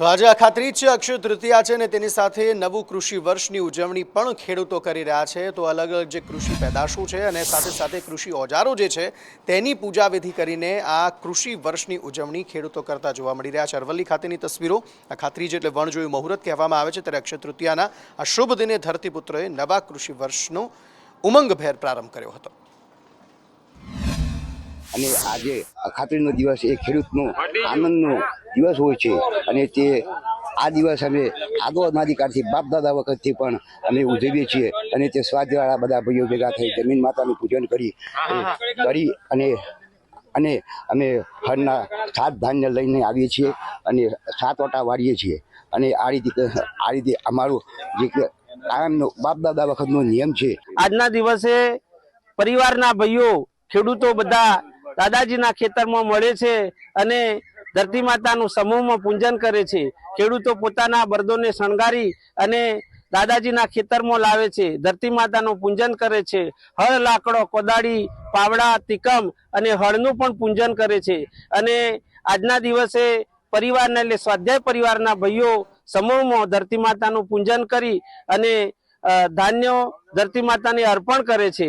આજે અખાત્રીજ છે, અક્ષય તૃતીયા છે અને તેની સાથે નવું કૃષિ વર્ષની ઉજવણી પણ ખેડૂતો કરી રહ્યા છે. તો અલગ અલગ જે કૃષિ પેદાશો છે અને સાથે સાથે કૃષિ ઓજારો જે છે, તેની પૂજા વિધિ કરીને આ કૃષિ વર્ષની ઉજવણી ખેડૂતો કરતા જોવા મળી રહ્યા છે. અરવલ્લી ખાતેની તસવીરો, આ ખાત્રીજ એટલે વણજોયું મુહૂર્ત કહેવામાં આવે છે, ત્યારે અક્ષય તૃતીયાના આ શુભ દિને ધરતીપુત્રોએ નવા કૃષિ વર્ષનો ઉમંગભેર પ્રારંભ કર્યો હતો. અને આજે ખાતરીનો દિવસ એ ખેડૂતનો આનંદનો દિવસ હોય છે. અને તે આ દિવસ અમે આગો અનાધિકારથી, બાપ દાદા વખતથી પણ અમે ઉજવીએ છીએ. અને તે સ્વાદવાળા બધા ભાઈઓ ભેગા થઈ જમીન માતાનું પૂજન કરી કરી અને અને અમે હરના સાત ધાન્ય લઈને આવીએ છીએ અને સાત ઓટા વાળીએ છીએ. અને આ રીતે આ રીતે અમારું જે કાયમનો બાપ દાદા વખતનો નિયમ છે. આજના દિવસે પરિવારના ભાઈઓ, ખેડૂતો બધા દાદાજીના ખેતરમાં મળે છે અને ધરતી માતાનું સમૂહમાં પૂજન કરે છે. ખેડૂતો પોતાના બળદોને શણગારી અને દાદાજીના ખેતરમાં લાવે છે. ધરતી માતાનું પૂજન કરે છે. હળ, લાકડો, કોદાળી, પાવડા, તિકમ અને હળનું પણ પૂજન કરે છે. અને આજના દિવસે પરિવારના એટલે સ્વાધ્યાય પરિવારના ભાઈઓ સમૂહમાં ધરતી માતાનું પૂજન કરી અને ધાન્યો ધરતી માતાને અર્પણ કરે છે.